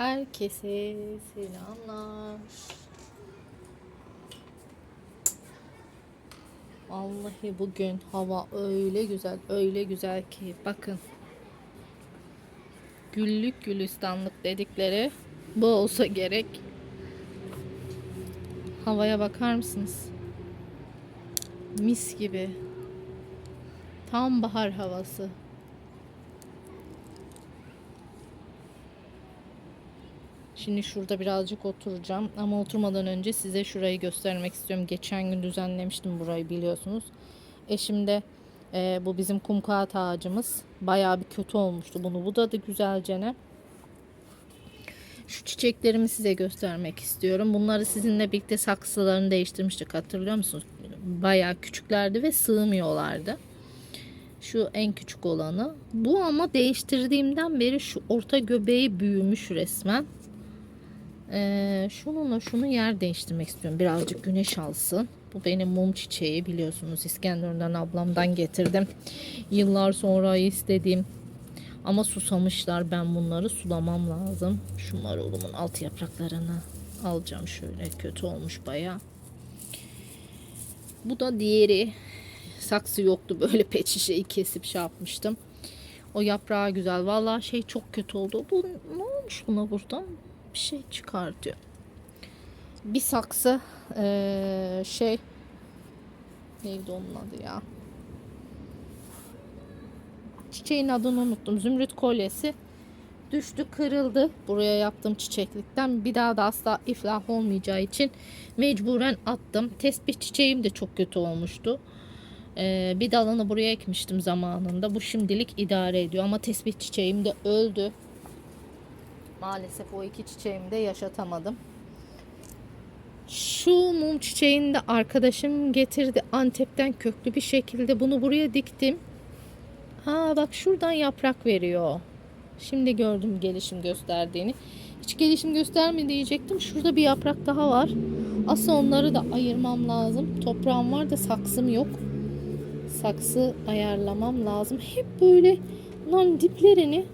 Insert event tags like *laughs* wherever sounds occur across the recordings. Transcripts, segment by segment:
Herkese selamlar. Vallahi bugün hava öyle güzel, öyle güzel ki bakın. Güllük gülistanlık dedikleri bu olsa gerek. Havaya bakar mısınız? Mis gibi. Tam bahar havası. Şimdi şurada birazcık oturacağım ama oturmadan önce size şurayı göstermek istiyorum. Geçen gün düzenlemiştim burayı biliyorsunuz. Eşim de e, bu bizim kum ağacımız bayağı bir kötü olmuştu. Bunu budadı güzelce ne. Şu çiçeklerimi size göstermek istiyorum. Bunları sizinle birlikte saksılarını değiştirmiştik hatırlıyor musunuz? Bayağı küçüklerdi ve sığmıyorlardı. Şu en küçük olanı. Bu ama değiştirdiğimden beri şu orta göbeği büyümüş resmen. Ee, şununla şunu yer değiştirmek istiyorum. Birazcık güneş alsın. Bu benim mum çiçeği biliyorsunuz. İskenderun'dan ablamdan getirdim. Yıllar sonra istediğim. Ama susamışlar. Ben bunları sulamam lazım. Şu marulumun alt yapraklarını alacağım şöyle. Kötü olmuş baya. Bu da diğeri. Saksı yoktu. Böyle pet şişeyi kesip şey yapmıştım. O yaprağı güzel. Vallahi şey çok kötü oldu. Bu ne olmuş buna buradan? Bir şey çıkartıyor. Bir saksı ee, şey neydi onun adı ya? Çiçeğin adını unuttum. Zümrüt kolyesi. Düştü kırıldı. Buraya yaptığım çiçeklikten. Bir daha da asla iflah olmayacağı için mecburen attım. Tesbih çiçeğim de çok kötü olmuştu. Ee, bir dalını buraya ekmiştim zamanında. Bu şimdilik idare ediyor. Ama tesbih çiçeğim de öldü Maalesef o iki çiçeğimi de yaşatamadım. Şu mum çiçeğini de arkadaşım getirdi Antep'ten köklü bir şekilde bunu buraya diktim. Ha bak şuradan yaprak veriyor. Şimdi gördüm gelişim gösterdiğini. Hiç gelişim gösterme diyecektim. Şurada bir yaprak daha var. Asıl onları da ayırmam lazım. Toprağım var da saksım yok. Saksı ayarlamam lazım. Hep böyle bunların diplerini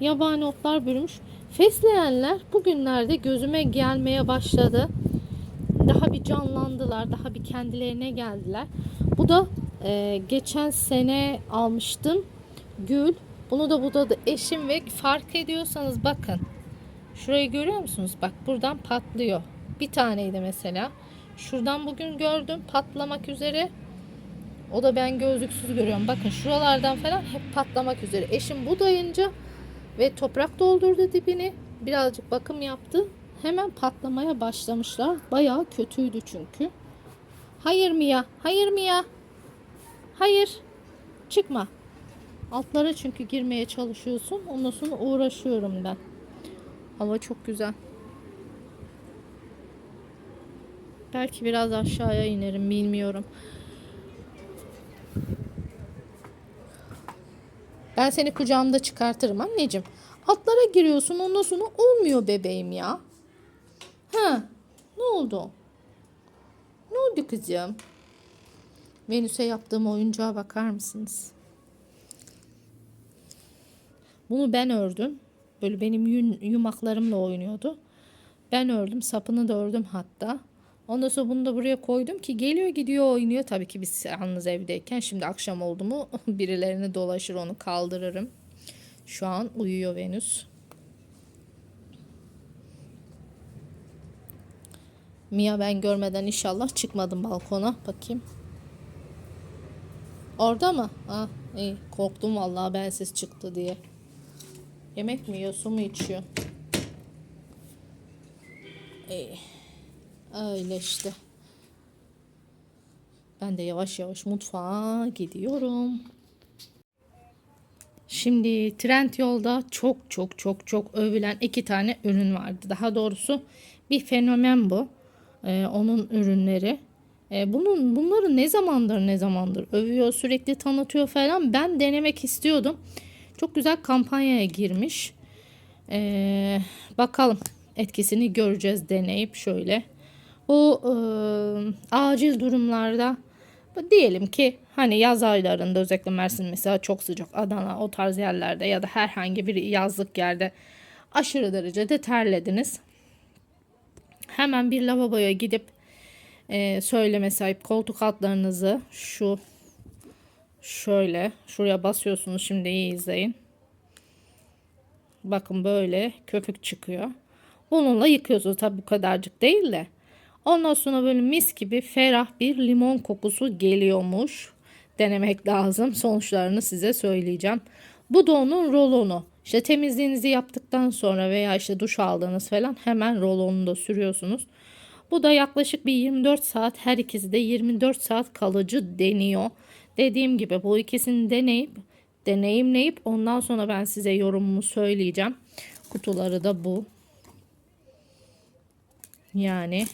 yabani otlar bürümüş. Fesleğenler bugünlerde gözüme gelmeye başladı. Daha bir canlandılar, daha bir kendilerine geldiler. Bu da e, geçen sene almıştım. Gül. Bunu da budadı eşim ve fark ediyorsanız bakın. Şurayı görüyor musunuz? Bak buradan patlıyor. Bir taneydi mesela. Şuradan bugün gördüm patlamak üzere. O da ben gözlüksüz görüyorum. Bakın şuralardan falan hep patlamak üzere. Eşim budayınca ve toprak doldurdu dibini. Birazcık bakım yaptı. Hemen patlamaya başlamışlar. Bayağı kötüydü çünkü. Hayır Mia. Hayır Mia. Hayır. Çıkma. Altlara çünkü girmeye çalışıyorsun. Ondan sonra uğraşıyorum ben. Hava çok güzel. Belki biraz aşağıya inerim bilmiyorum. Ben seni kucağımda çıkartırım anneciğim. Atlara giriyorsun ondan sonra olmuyor bebeğim ya. Ha, ne oldu? Ne oldu kızım? Venüs'e yaptığım oyuncağa bakar mısınız? Bunu ben ördüm. Böyle benim yün, yumaklarımla oynuyordu. Ben ördüm. Sapını da ördüm hatta. Ondan sonra bunu da buraya koydum ki geliyor gidiyor oynuyor. Tabii ki biz yalnız evdeyken. Şimdi akşam oldu mu *laughs* birilerini dolaşır onu kaldırırım. Şu an uyuyor Venüs. Mia ben görmeden inşallah çıkmadım balkona. Bakayım. Orada mı? Ha, iyi. Korktum vallahi bensiz çıktı diye. Yemek mi yiyor, su mu içiyor? İyi. Öyle işte. Ben de yavaş yavaş mutfağa gidiyorum. Şimdi trend yolda çok çok çok çok övülen iki tane ürün vardı. Daha doğrusu bir fenomen bu. Ee, onun ürünleri. Ee, bunun bunları ne zamandır ne zamandır övüyor, sürekli tanıtıyor falan. Ben denemek istiyordum. Çok güzel kampanyaya girmiş. Ee, bakalım etkisini göreceğiz deneyip şöyle. Bu e, acil durumlarda diyelim ki hani yaz aylarında özellikle Mersin mesela çok sıcak Adana o tarz yerlerde ya da herhangi bir yazlık yerde aşırı derecede terlediniz. Hemen bir lavaboya gidip e, söyleme sahip koltuk altlarınızı şu şöyle şuraya basıyorsunuz şimdi iyi izleyin. Bakın böyle köpük çıkıyor. Bununla yıkıyorsunuz tabi bu kadarcık değil de. Ondan sonra böyle mis gibi ferah bir limon kokusu geliyormuş. Denemek lazım. Sonuçlarını size söyleyeceğim. Bu da onun rolonu. İşte temizliğinizi yaptıktan sonra veya işte duş aldığınız falan hemen rolonu da sürüyorsunuz. Bu da yaklaşık bir 24 saat her ikisi de 24 saat kalıcı deniyor. Dediğim gibi bu ikisini deneyip deneyimleyip ondan sonra ben size yorumumu söyleyeceğim. Kutuları da bu. Yani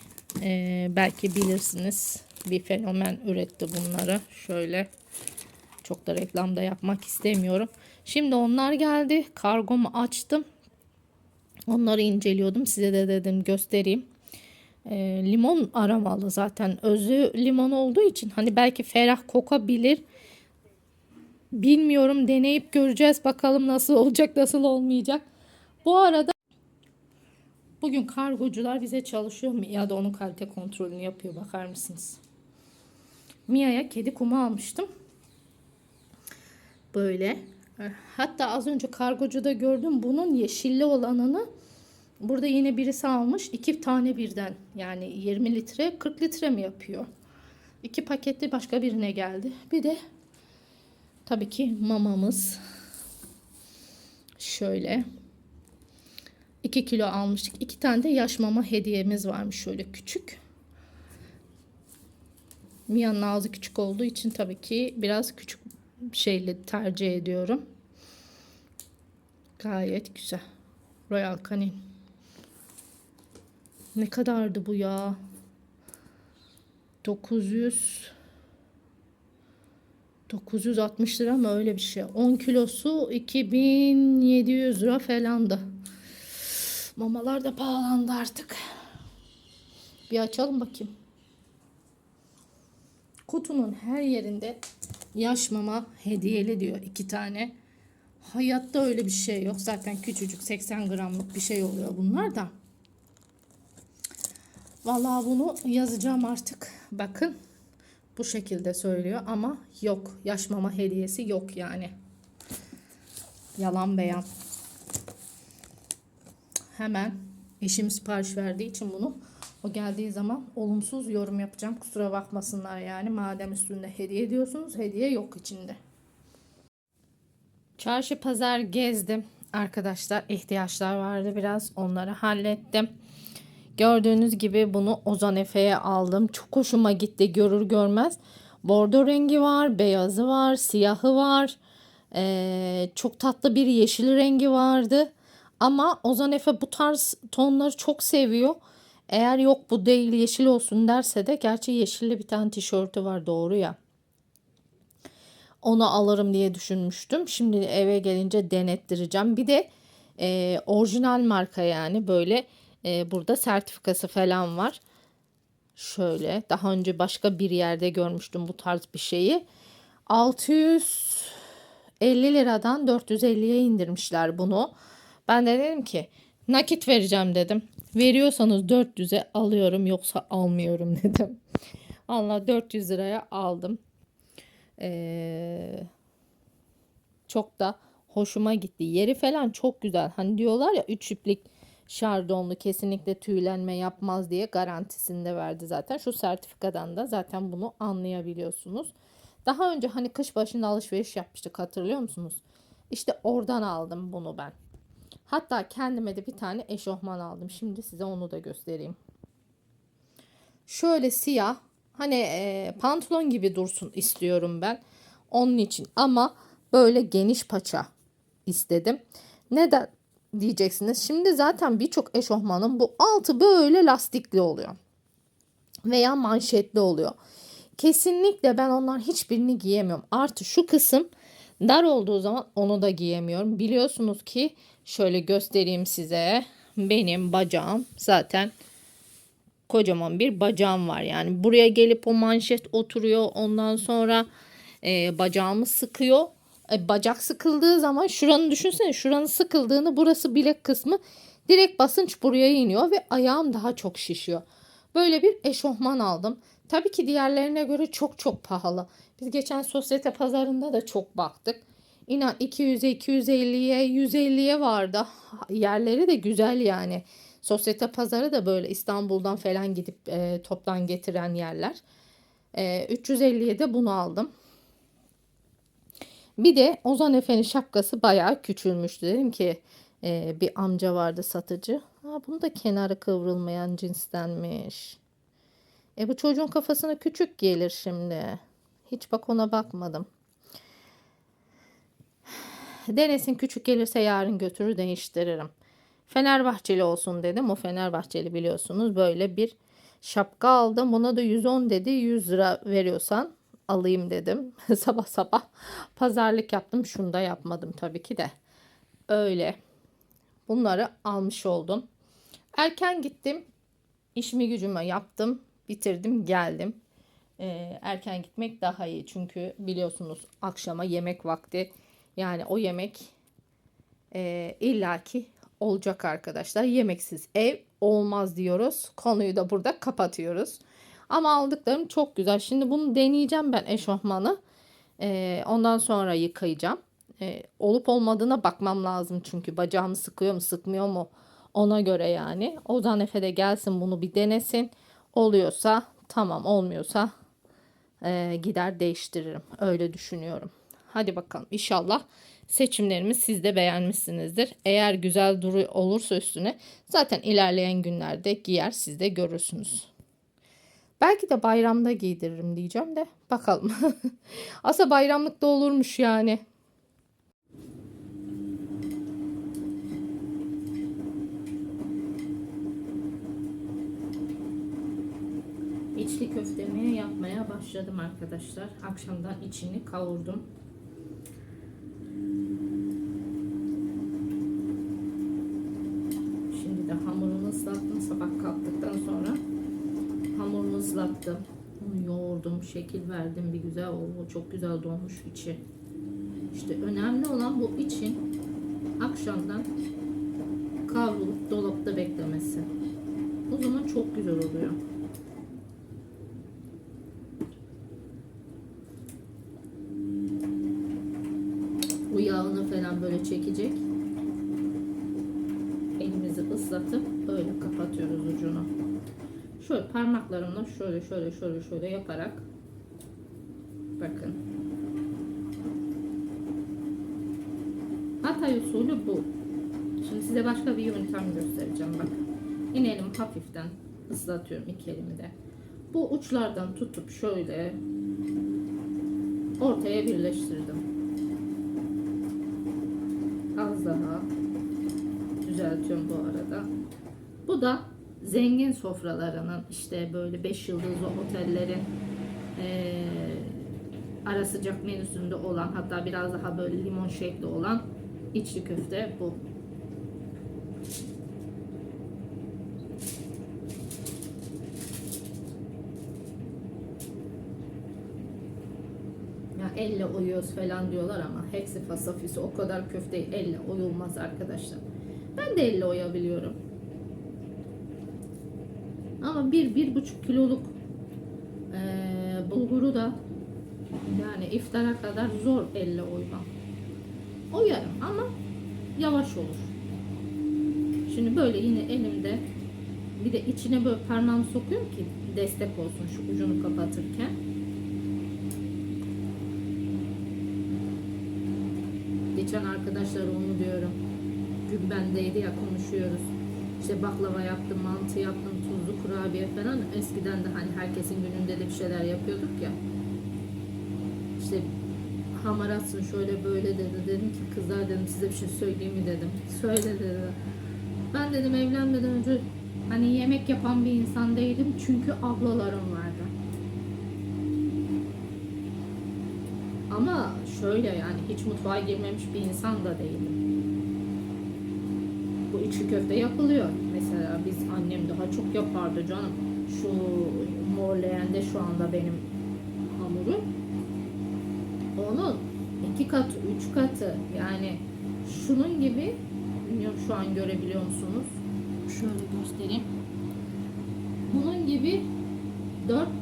e, belki bilirsiniz bir fenomen üretti bunları. Şöyle çok da reklam da yapmak istemiyorum. Şimdi onlar geldi. Kargomu açtım. Onları inceliyordum. Size de dedim göstereyim. E, limon aramalı zaten. Özü limon olduğu için hani belki ferah kokabilir. Bilmiyorum deneyip göreceğiz. Bakalım nasıl olacak nasıl olmayacak. Bu arada bugün kargocular bize çalışıyor mu ya da onun kalite kontrolünü yapıyor bakar mısınız? Mia'ya kedi kumu almıştım. Böyle. Hatta az önce kargocuda gördüm bunun yeşilli olanını burada yine birisi almış. iki tane birden yani 20 litre 40 litre mi yapıyor? İki paketli başka birine geldi. Bir de tabii ki mamamız şöyle 2 kilo almıştık. 2 tane de yaş mama hediyemiz varmış şöyle küçük. Mia'nın ağzı küçük olduğu için tabii ki biraz küçük şeyle tercih ediyorum. Gayet güzel. Royal Canin. Ne kadardı bu ya? 900 960 lira mı öyle bir şey. 10 kilosu 2700 lira falandı. Mamalar da pahalandı artık. Bir açalım bakayım. Kutunun her yerinde yaş mama hediyeli diyor iki tane. Hayatta öyle bir şey yok. Zaten küçücük 80 gramlık bir şey oluyor bunlar da. Vallahi bunu yazacağım artık. Bakın bu şekilde söylüyor ama yok. Yaş mama hediyesi yok yani. Yalan beyan. Hemen eşim sipariş verdiği için bunu o geldiği zaman olumsuz yorum yapacağım. Kusura bakmasınlar yani. Madem üstünde hediye ediyorsunuz hediye yok içinde. Çarşı pazar gezdim. Arkadaşlar ihtiyaçlar vardı biraz. Onları hallettim. Gördüğünüz gibi bunu Ozan Efe'ye aldım. Çok hoşuma gitti görür görmez. Bordo rengi var, beyazı var, siyahı var. Ee, çok tatlı bir yeşil rengi vardı. Ama Ozan Efe bu tarz tonları çok seviyor. Eğer yok bu değil yeşil olsun derse de gerçi yeşilli bir tane tişörtü var doğru ya. Onu alırım diye düşünmüştüm. Şimdi eve gelince denettireceğim. Bir de e, orijinal marka yani böyle e, burada sertifikası falan var. Şöyle daha önce başka bir yerde görmüştüm bu tarz bir şeyi. 650 liradan 450'ye indirmişler bunu. Ben de dedim ki nakit vereceğim dedim. Veriyorsanız 400'e alıyorum yoksa almıyorum *laughs* dedim. Allah 400 liraya aldım. Ee, çok da hoşuma gitti. Yeri falan çok güzel. Hani diyorlar ya 3 iplik şardonlu kesinlikle tüylenme yapmaz diye garantisinde verdi zaten. Şu sertifikadan da zaten bunu anlayabiliyorsunuz. Daha önce hani kış başında alışveriş yapmıştık hatırlıyor musunuz? İşte oradan aldım bunu ben. Hatta kendime de bir tane eşofman aldım. Şimdi size onu da göstereyim. Şöyle siyah hani e, pantolon gibi dursun istiyorum ben. Onun için ama böyle geniş paça istedim. Neden diyeceksiniz. Şimdi zaten birçok eşofmanın bu altı böyle lastikli oluyor. Veya manşetli oluyor. Kesinlikle ben onların hiçbirini giyemiyorum. Artı şu kısım dar olduğu zaman onu da giyemiyorum. Biliyorsunuz ki şöyle göstereyim size. Benim bacağım zaten kocaman bir bacağım var. Yani buraya gelip o manşet oturuyor. Ondan sonra e, bacağımı sıkıyor. E, bacak sıkıldığı zaman şuranı düşünsene şuranın sıkıldığını burası bilek kısmı direkt basınç buraya iniyor ve ayağım daha çok şişiyor. Böyle bir eşofman aldım. Tabii ki diğerlerine göre çok çok pahalı. Biz geçen sosyete pazarında da çok baktık. İnan 200'e 250'ye 150'ye vardı. Yerleri de güzel yani. Sosyete pazarı da böyle İstanbul'dan falan gidip e, toptan getiren yerler. E, 350'ye de bunu aldım. Bir de Ozan Efe'nin şapkası bayağı küçülmüştü. Dedim ki e, bir amca vardı satıcı. Ha, bunu da kenarı kıvrılmayan cinstenmiş. E bu çocuğun kafasına küçük gelir şimdi. Hiç bak ona bakmadım. Denesin küçük gelirse yarın götürür değiştiririm. Fenerbahçeli olsun dedim. O Fenerbahçeli biliyorsunuz böyle bir şapka aldım. Buna da 110 dedi. 100 lira veriyorsan alayım dedim. *laughs* sabah sabah pazarlık yaptım. Şunu da yapmadım tabii ki de. Öyle. Bunları almış oldum. Erken gittim. İşimi gücümü yaptım. Bitirdim geldim. Ee, erken gitmek daha iyi. Çünkü biliyorsunuz akşama yemek vakti. Yani o yemek e, illaki olacak arkadaşlar. Yemeksiz ev olmaz diyoruz. Konuyu da burada kapatıyoruz. Ama aldıklarım çok güzel. Şimdi bunu deneyeceğim ben eşofmanı. Ee, ondan sonra yıkayacağım. Ee, olup olmadığına bakmam lazım çünkü bacağımı sıkıyor mu sıkmıyor mu ona göre yani. Ozan Efe de gelsin bunu bir denesin. Oluyorsa tamam olmuyorsa e, gider değiştiririm. Öyle düşünüyorum. Hadi bakalım inşallah seçimlerimi siz de beğenmişsinizdir. Eğer güzel duru olursa üstüne zaten ilerleyen günlerde giyer siz de görürsünüz. Belki de bayramda giydiririm diyeceğim de bakalım. *laughs* Asa bayramlık da olurmuş yani. İçli köftemi yapmaya başladım arkadaşlar. Akşamdan içini kavurdum. Şimdi de hamurunu ıslattım sabah kalktıktan sonra. Hamurunu ıslattım. Onu yoğurdum, şekil verdim bir güzel oldu. Çok güzel donmuş içi. İşte önemli olan bu için akşamdan kavrulup dolapta beklemesi. O zaman çok güzel oluyor. Bu yağını falan böyle çekecek. Elimizi ıslatıp böyle kapatıyoruz ucunu. Şöyle parmaklarımla şöyle şöyle şöyle şöyle yaparak bakın. Hatay usulü bu. Şimdi size başka bir yöntem göstereceğim bak. Yine elimi hafiften ıslatıyorum iki elimi de. Bu uçlardan tutup şöyle ortaya birleştirdim. Az daha düzeltiyorum bu arada. Bu da zengin sofralarının işte böyle 5 yıldızlı otellerin eee ara sıcak menüsünde olan hatta biraz daha böyle limon şekli olan içli köfte bu. Ya elle oyuyoruz falan diyorlar ama hepsi fasafisi o kadar köfteyi elle oyulmaz arkadaşlar. Ben de elle oyabiliyorum. Ama bir, bir buçuk kiloluk eee, bulguru da yani iftara kadar zor elle oymam. Oyarım ama yavaş olur. Şimdi böyle yine elimde bir de içine böyle parmağımı sokuyorum ki destek olsun şu ucunu kapatırken. Geçen arkadaşlar onu diyorum. Gün bendeydi ya konuşuyoruz. İşte baklava yaptım, mantı yaptım, tuzlu kurabiye falan. Eskiden de hani herkesin gününde de bir şeyler yapıyorduk ya. İşte hamaratsın şöyle böyle dedi. Dedim ki kızlar dedim size bir şey söyleyeyim mi dedim. Söyle dedi. Ben dedim evlenmeden önce hani yemek yapan bir insan değilim çünkü ablalarım vardı. Ama şöyle yani hiç mutfağa girmemiş bir insan da değilim. Bu içli köfte yapılıyor. Mesela biz annem daha çok yapardı canım. Şu mor leğende şu anda benim hamurum. Onu iki katı, üç katı yani şunun gibi bilmiyorum şu an görebiliyor musunuz? Şöyle göstereyim. Bunun gibi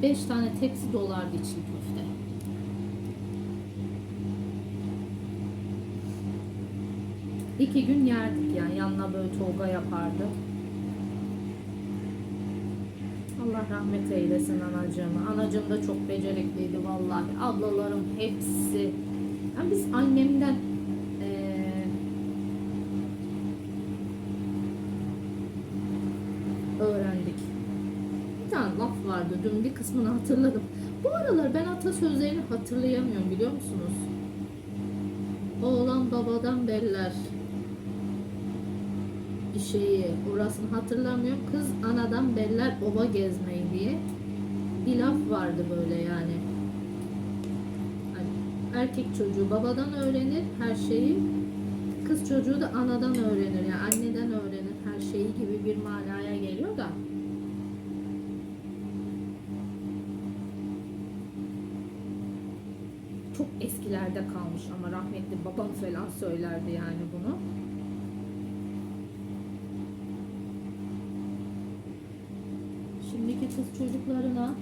4-5 tane tepsi dolardı içli köfte. İki gün yerdik yani yanına böyle Tolga yapardı. Allah rahmet eylesin anacığımı. Anacığım da çok becerikliydi vallahi. Ablalarım hepsi. Yani biz annemden eee, öğrendik. Bir tane laf vardı. Dün bir kısmını hatırladım. Bu aralar ben atasözlerini hatırlayamıyorum biliyor musunuz? Oğlan babadan beller şeyi orasını hatırlamıyorum. Kız anadan beller ova gezmeyi diye bir laf vardı böyle yani. Hani erkek çocuğu babadan öğrenir her şeyi. Kız çocuğu da anadan öğrenir yani anneden öğrenir her şeyi gibi bir manaya geliyor da. Çok eskilerde kalmış ama rahmetli babam falan söylerdi yani bunu. Şimdiki kız çocuklarına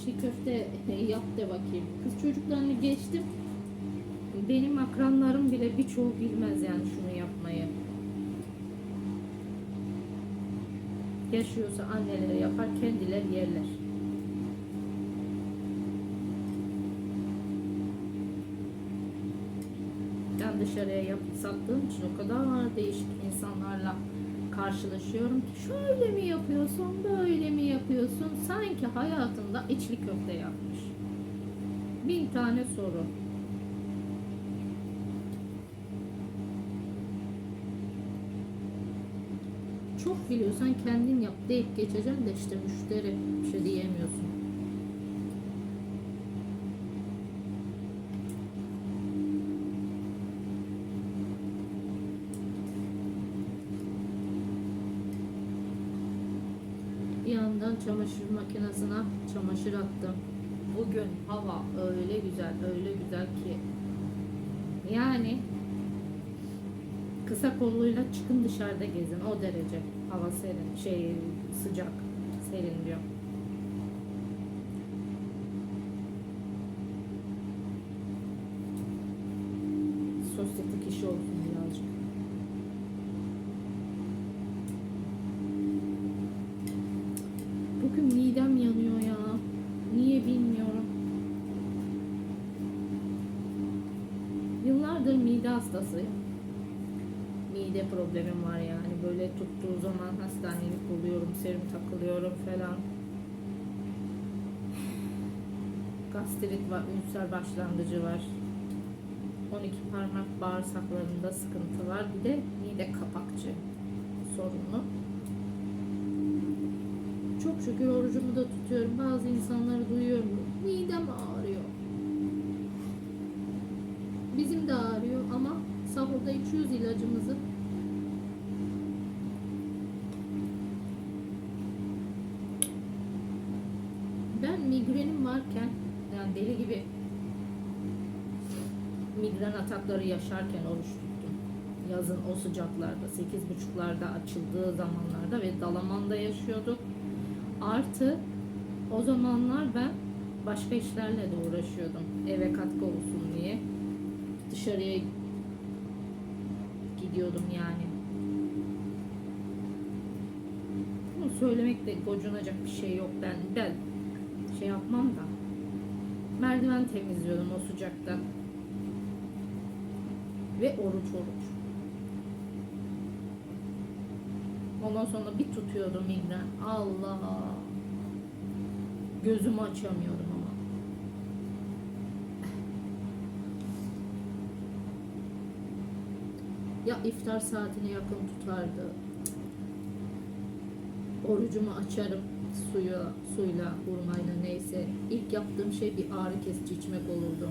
çiğ köfte yap de bakayım. Kız çocuklarını geçtim. Benim akranlarım bile birçoğu bilmez yani şunu yapmayı. Yaşıyorsa anneleri yapar, kendileri yerler. Ben dışarıya yapıp sattığım için o kadar değişik insanlarla karşılaşıyorum şöyle mi yapıyorsun, böyle mi yapıyorsun? Sanki hayatında içli köfte yapmış. Bin tane soru. Çok biliyorsan kendin yap deyip geçeceksin de işte müşteri bir şey diyemiyorsun. Bir yandan çamaşır makinesine çamaşır attım. Bugün hava öyle güzel, öyle güzel ki. Yani kısa kolluyla çıkın dışarıda gezin o derece. Hava serin, şey sıcak, serin diyor. Sosyetik işi olsun birazcık. Bugün midem yanıyor ya. Niye bilmiyorum. Yıllardır mide hastasıyım. Mide problemim var yani. Böyle tuttuğu zaman hastanelik serum takılıyorum falan. Gastrit var, ülser başlangıcı var. 12 parmak bağırsaklarında sıkıntı var. Bir de mide kapakçı sorunu. Çok şükür orucumu da tutuyorum. Bazı insanları duyuyorum. Midem ağrıyor. Bizim de ağrıyor ama sahurda içiyoruz ilacımızı. Ben migrenim varken yani deli gibi migren atakları yaşarken oruç tuttum. Yazın o sıcaklarda, sekiz buçuklarda açıldığı zamanlarda ve Dalaman'da yaşıyorduk. Artı o zamanlar ben başka işlerle de uğraşıyordum. Eve katkı olsun diye. Dışarıya gidiyordum yani. Bunu söylemekte gocunacak bir şey yok. Ben ben şey yapmam da. Merdiven temizliyordum o sıcakta. Ve oruç oruç. Ondan sonra bir tutuyordum migren. Allah. Gözümü açamıyordum ama. Ya iftar saatine yakın tutardı. Orucumu açarım suya, suyla, hurmayla neyse. İlk yaptığım şey bir ağrı kesici içmek olurdu.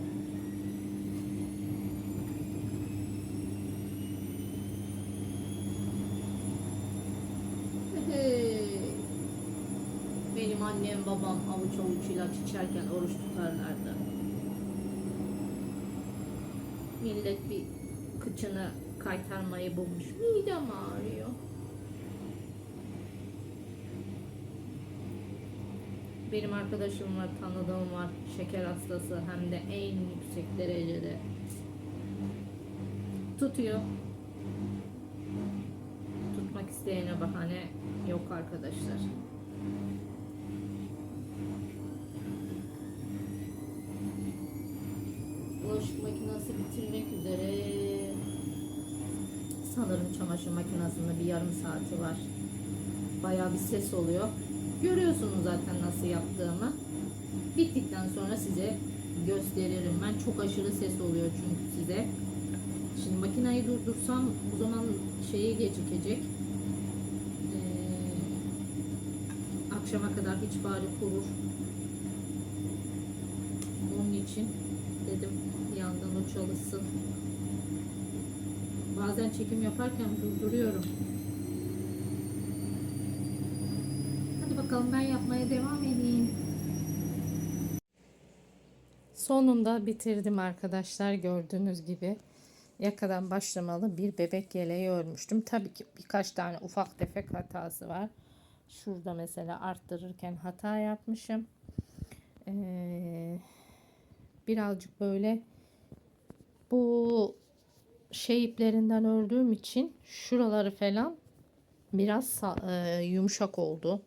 Benim annem babam avuç avuç ilaç içerken oruç tutarlardı. Millet bir kıçını kaytarmayı bulmuş. Midem ağrıyor. Benim arkadaşım var, tanıdığım var. Şeker hastası hem de en yüksek derecede. Tutuyor. Tutmak isteyene bahane yok arkadaşlar. Bulaşık makinesi bitirmek üzere. Sanırım çamaşır makinesinde bir yarım saati var. Bayağı bir ses oluyor. Görüyorsunuz zaten nasıl yaptığımı. Bittikten sonra size gösteririm. Ben çok aşırı ses oluyor çünkü size. Şimdi makinayı durdursam bu zaman şeyi gecikecek. Ee, akşama kadar hiç bari kurur. Onun için dedim yandan o çalışsın. Bazen çekim yaparken durduruyorum. Hadi bakalım ben yapmaya devam edeyim. Sonunda bitirdim arkadaşlar gördüğünüz gibi. Yakadan başlamalı bir bebek yeleği örmüştüm. Tabii ki birkaç tane ufak tefek hatası var. Şurada mesela arttırırken hata yapmışım. Ee, birazcık böyle bu şey iplerinden ördüğüm için şuraları falan biraz e, yumuşak oldu.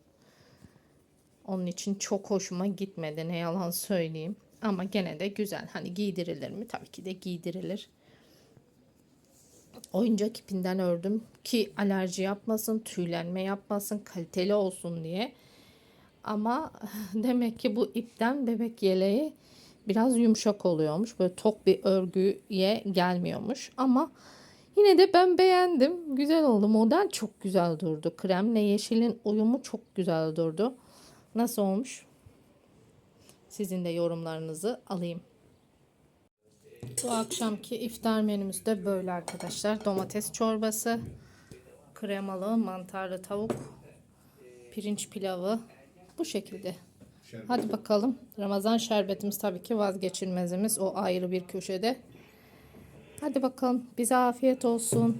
Onun için çok hoşuma gitmedi ne yalan söyleyeyim. Ama gene de güzel. Hani giydirilir mi? Tabii ki de giydirilir. Oyuncak ipinden ördüm ki alerji yapmasın, tüylenme yapmasın, kaliteli olsun diye. Ama *laughs* demek ki bu ipten bebek yeleği biraz yumuşak oluyormuş. Böyle tok bir örgüye gelmiyormuş. Ama yine de ben beğendim. Güzel oldu. Model çok güzel durdu. Kremle yeşilin uyumu çok güzel durdu. Nasıl olmuş? Sizin de yorumlarınızı alayım. Bu akşamki iftar menümüz de böyle arkadaşlar. Domates çorbası, kremalı mantarlı tavuk, pirinç pilavı bu şekilde. Hadi bakalım. Ramazan şerbetimiz tabii ki vazgeçilmezimiz. O ayrı bir köşede. Hadi bakalım. Bize afiyet olsun.